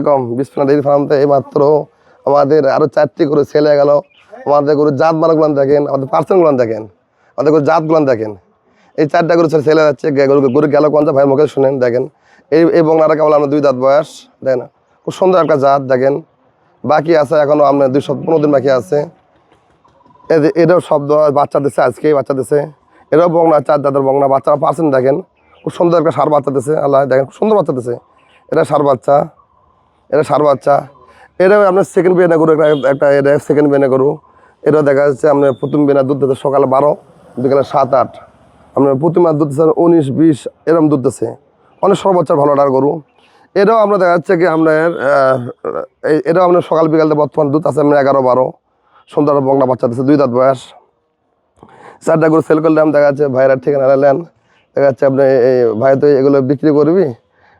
এরকম বিসমিল্লাহ ডেইরি ফার্মতে এইমাত্র আমাদের আরও চারটি করে ছেলে গেল। আমাদের গরু জাত মানগুলান দেখেন, আমাদের পার্সেন্টগুলান দেখেন, আমাদের গরু জাতগুলান দেখেন। এই চারটা গরু ছেলে যাচ্ছে গরু গরু গেল কোনটা ভাই মুখে শুনেন, দেখেন। এই এই বংলাটা কেবল আমরা দুই দাঁত বয়স, দেখেন। খুব সুন্দর একটা জাত, দেখেন। বাকি আছে এখনও আপনার দুই সপ্তাহ পনেরো দিন বাকি আছে। এটাও শব্দ, বাচ্চা দিচ্ছে আজকেই, বাচ্চা দিচ্ছে এটাও বংনা চার দাদার বংনা বাচ্চারা পার্সেন্ট দেখেন। খুব সুন্দর একটা সার বাচ্চা দিচ্ছে আল্লাহ দেখেন, খুব সুন্দর বাচ্চা দিচ্ছে এটা সার বাচ্চা। এটা সার বাচ্চা। এটাও আপনার সেকেন্ড বিয়ানা গরু একটা এটা সেকেন্ড বিয়ানা গরু এটা দেখা যাচ্ছে আপনার প্রথম বিয়ানা দুধ দিচ্ছে সকালে বারো, বিকালে সাত, আট। আপনার প্রতিমার দুধ দিচ্ছে উনিশ, বিশ, এরকম দুধ দিচ্ছে অনেক সর্বোচ্চ ভালো ডার গরু। এটাও আমরা দেখা যাচ্ছে কি আপনার এটাও আপনার সকাল বিকালে বর্তমান দুধ আছে আপনার এগারো, বারো। সুন্দর বংলা বাচ্চা দিচ্ছে দুই দাঁত বয়স। চারটা গরু সেল করলাম, দেখা যাচ্ছে ভাইরা ঠিকানা নিলেন দেখা যাচ্ছে আপনি এই ভাই তো এগুলো বিক্রি করবি।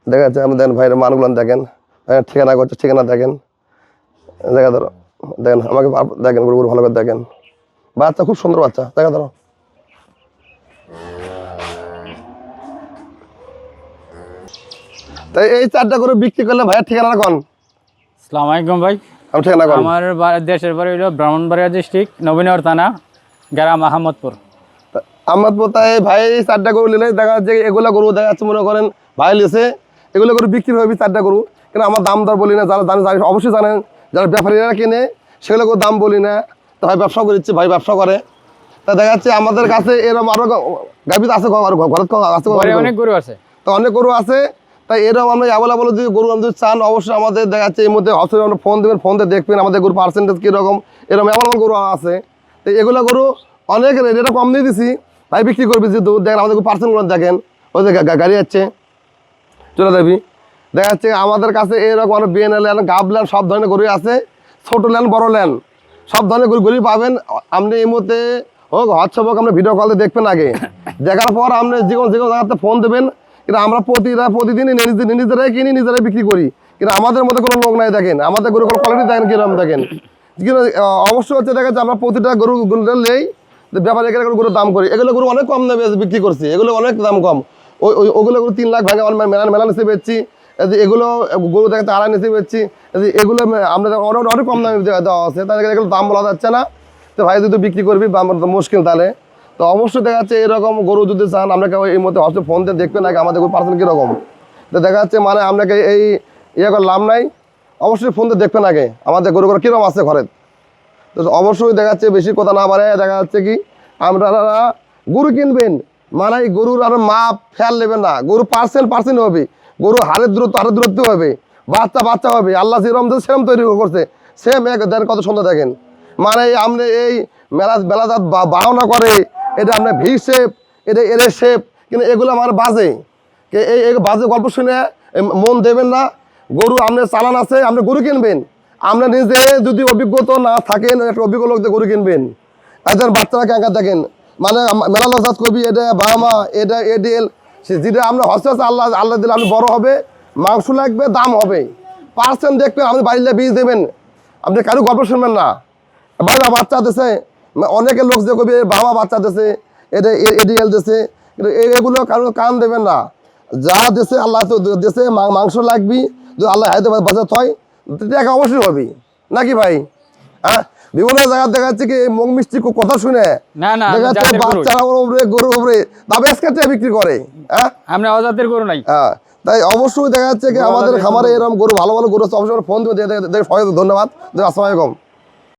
দেখা যাচ্ছে আপনি দেখেন ভাইয়ের মানগুলো দেখেন। ঠিকানা করছে ঠিকানা দেখেন। দেখা ধরো দেখেন আমাকে দেখেন গরুগুলো ভালো করে দেখেন। বাচ্চা খুব সুন্দর বাচ্চা দেখা ধরো। তাই এই চারটা গরু বিক্রি করলে ভাইয়ের ঠিকানা কোন? সালাম আলাইকুম ভাই। ঠিকানা কোন? আমার দেশের বাড়ি হলো ব্রাহ্মণবাড়িয়া ডিস্ট্রিক্ট নবীনগর থানা গ্রাম আহমদপুর। আমার তাই ভাই এই চারটা গরু নিলে দেখা যাচ্ছে এগুলো গরু দেখা যাচ্ছে মনে করেন ভাই লিছে। এগুলো গরু বিক্রি হবে চারটা গরু। কিন্তু আমার দাম দর বলি না যারা জানে জানে অবশ্যই জানেন যারা ব্যাপারীরা কিনে সেগুলো গরু দাম বলি না। তো ভাই ব্যবসা করেছে ভাই ব্যবসা করে। তা দেখা যাচ্ছে আমাদের কাছে এরকম আরও গাভি আছে ঘর অনেক গরু আছে। তো অনেক গরু আছে তাই এরকম আমরা অ্যাভেলেবল যদি গরু আমাদের চান অবশ্যই আমাদের দেখা যাচ্ছে এই মধ্যে হসপিটাল আমরা ফোন দেবেন ফোন দিয়ে দেখবেন আমাদের গরু পার্সেন্টেজ কীরকম এরকম অ্যাভেলেবল গরু আছে। তো এগুলো গরু অনেক রেটটা কম দিয়ে দিছি। ভাই বিক্রি করবি যেহেতু দেখেন আমাদের পার্সেন্ট পার্সেন্টগুলো দেখেন। ওই যে গাড়ি যাচ্ছে চলে যাবি। দেখা যাচ্ছে আমাদের কাছে এরকম অনেক বিএনএল ল্যান্ড গাব ল্যান্ড সব ধরনের গরু আছে। ছোট ল্যান্ড বড় ল্যান্ড সব ধরনের গরু গরু পাবেন। আপনি এই মুহূর্তে হোক হোয়াটসঅ্যাপ হোক আপনি ভিডিও কলে দেখবেন আগে। দেখার পর আপনি যে কোনো যে কোনো জায়গাতে ফোন দেবেন। কিন্তু আমরা প্রতিটা প্রতিদিনই নিজে- নিজেরাই কিনি নিজেরাই বিক্রি করি। কিন্তু আমাদের মধ্যে কোনো লোক নাই দেখেন। আমাদের গরু কোনো কোয়ালিটি দেখেন কীরকম দেখেন। কিন্তু অবশ্যই হচ্ছে দেখা যাচ্ছে আমরা প্রতিটা গরু নেই। ব্যাপারে এখানে গরুর দাম করি। এগুলো গরু অনেক কম দামে বিক্রি করছি। এগুলো অনেক দাম কম। ওই ওগুলো গরু তিন লাখ ভাঙে আমার মেলা মেলা নিচে বেচছি। এগুলো গরু দেখতে আড়াই নিচে এই এগুলো আমরা অনেক অনেক কম দামে দেওয়া আছে তাদের এগুলো দাম বলা যাচ্ছে না। তো ভাই, যদি বিক্রি করবি তো মুশকিল তাহলে। তো অবশ্যই দেখা যাচ্ছে এরকম গরু যদি চান আপনাকে এই মধ্যে হচ্ছে ফোন দিয়ে দেখবেন নাকি আমাদের গরু পার্সেন্ট কীরকম। তো দেখা যাচ্ছে মানে আপনাকে এই ইয়ে করলাম নাই। অবশ্যই ফোন দিয়ে দেখবেন আগে আমাদের গরু গরু কীরকম আছে ঘরে। তো অবশ্যই দেখা যাচ্ছে বেশি কথা না বাড়ে দেখা যাচ্ছে কি আপনারা গরু কিনবেন মানে গরুর আর মাপ ফেল নেবেন না। গরু পার্সেন্ট পার্সেন্ট হবে। গরু হারের দূরত্ব হারের দূরত্ব হবে। বাচ্চা বাচ্চা হবে। আল্লাহ যেরকম দিয়েছে সেরকম তৈরি করছে সেম এক দেন কত সুন্দর দেখেন। মানে আপনি এই মেলা বেলাজাত বাহনা করে, এটা আপনার ভি শেপ, এটা এর শেপ, কিন্তু এগুলো আমার বাজে। এই বাজে গল্প শুনে মন দেবেন না। গরু আপনার চালান আছে আপনি গরু কিনবেন। আপনার নিজে যদি অভিজ্ঞতা না থাকেন একটা অভিজ্ঞ লোক দিয়ে গরু কিনবেন। একজন বাচ্চারা ক্যাঙ্কার দেখেন। মানে মেলা চাষ করবি এটা বাহামা এটা এডিএল সে যেটা আপনার হস্তে হস্তে আল্লাহ আল্লাহ দিলে আপনি বড় হবে, মাংস লাগবে, দাম হবে। পার্সেন্ট দেখবেন আপনি বাড়িতে বীজ দেবেন। আপনি কারও গল্প শুনবেন না। বাবা বাচ্চা দিছে, অনেকে লোক যে কবি বাবা বাচ্চা দিছে এটা এডিএল কিন্তু এগুলো কারও কান দেবেন না। যা দেশে আল্লাহ দেশে মাংস লাগবি, যদি আল্লাহ হায়দ্রাবাদ বাজার হয় টাকা অবশ্যই হবে। নাকি ভাই? হ্যাঁ? বিভিন্ন জায়গা দেখা যাচ্ছে কি মুখ মিষ্টি কো- কথা শুনে। না না দেখা যাচ্ছে বাচ্চা গরু বাচ্চারা উপরে গরু উপরে। দাবে এসকেটে বিক্রি করে হ্যাঁ? আমরা অজাতের গরু নাই। হ্যাঁ। তাই অবশ্যই দেখা যাচ্ছে কি আমাদের খামারে এরকম গরু ভালো ভালো গরু আছে। অবশ্যই ফোন দেয় ধন্যবাদ। আসসালামু আলাইকুম।